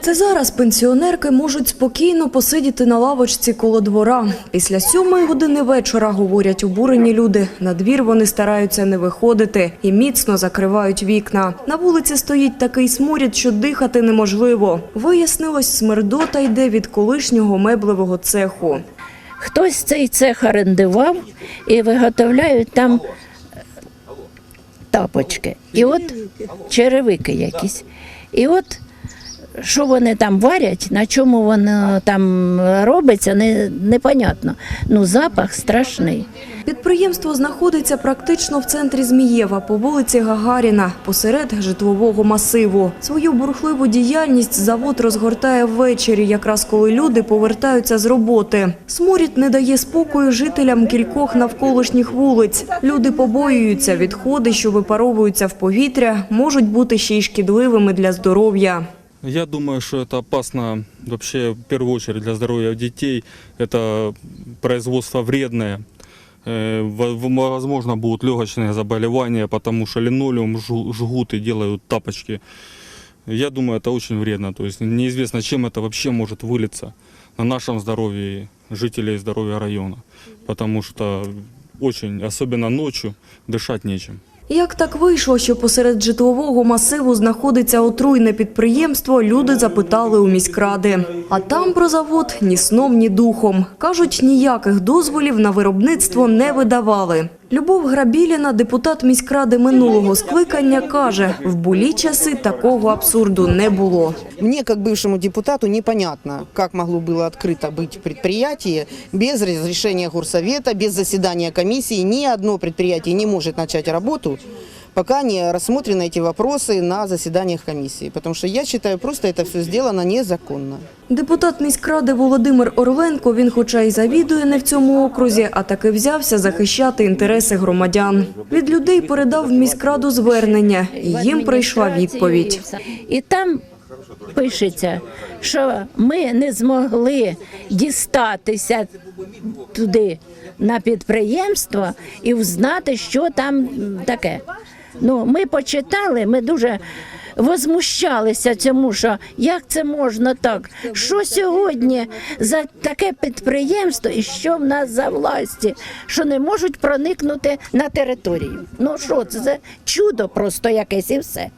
Це зараз пенсіонерки можуть спокійно посидіти на лавочці коло двора. Після сьомої години вечора, говорять обурені люди, на двір вони стараються не виходити і міцно закривають вікна. На вулиці стоїть такий сморід, що дихати неможливо. Вияснилось, смердота йде від колишнього меблевого цеху. Хтось цей цех орендував і виготовляють там е, тапочки. І от черевики якісь. І от що вони там варять, на чому воно там робиться, не, непонятно. Ну, запах страшний. Підприємство знаходиться практично в центрі Змієва по вулиці Гагаріна, посеред житлового масиву. Свою бурхливу діяльність завод розгортає ввечері, якраз коли люди повертаються з роботи. Сморід не дає спокою жителям кількох навколишніх вулиць. Люди побоюються, відходи, що випаровуються в повітря, можуть бути ще й шкідливими для здоров'я. Я думаю, что это опасно вообще в первую очередь для здоровья детей. Это производство вредное. Э, Возможно, будут легочные заболевания, потому что линолеум жгут и делают тапочки. Я думаю, это очень вредно. То есть неизвестно, чем это вообще может вылиться на нашем здоровье жителей здоровья района. Потому что очень, особенно ночью, дышать нечем. Як так вийшло, що посеред житлового масиву знаходиться отруйне підприємство, люди запитали у міськради. А там про завод ні сном, ні духом. Кажуть, ніяких дозволів на виробництво не видавали. Любов Грабіліна, депутат міськради минулого скликання, каже, в булі часи такого абсурду не було. Мне, как бывшему депутату, непонятно, как могло было открыто быть предприятие без разрешения горсовета, без заседания комиссии. Ни одно предприятие не может начать работу, пока не рассмотрены эти вопросы на заседаниях комиссии. Потому что я считаю, просто это все сделано незаконно. Депутат міськради Володимир Орленко, він хоча й завідує не в цьому окрузі, а таки взявся захищати інтереси громадян. Від людей передав в міськраду звернення, і їм прийшла відповідь. І там пишеться, що ми не змогли дістатися туди на підприємство і взнати, що там м, таке. Ну, ми почитали, ми дуже возмущалися цьому, що як це можна так? Що сьогодні за таке підприємство і що в нас за власті, що не можуть проникнути на територію? Ну що це за чудо просто якесь і все.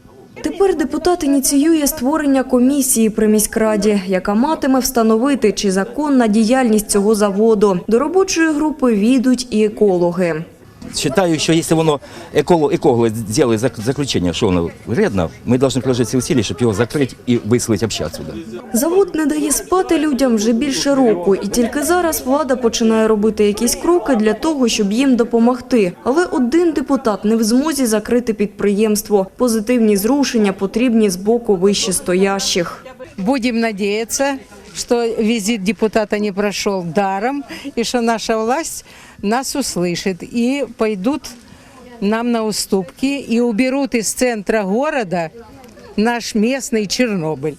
Тепер депутат ініціює створення комісії при міськраді, яка матиме встановити, чи законна діяльність цього заводу. До робочої групи війдуть і екологи. Считаю, что если воно эколог, эколог сделает зак- заключение, что оно вредно, мы должны приложить все усилия, чтобы его закрыть и выслать вообще отсюда. Завод не дає спати людям вже більше року, і тільки зараз влада починає робити якісь кроки для того, щоб їм допомогти. Але один депутат не в змозі закрити підприємство. Позитивні зрушення потрібні з боку вищестоящих. Будем надеяться, что визит депутата не прошел даром, и что наша власть нас услышит и пойдут нам на уступки и уберут из центра города наш местный Чернобыль.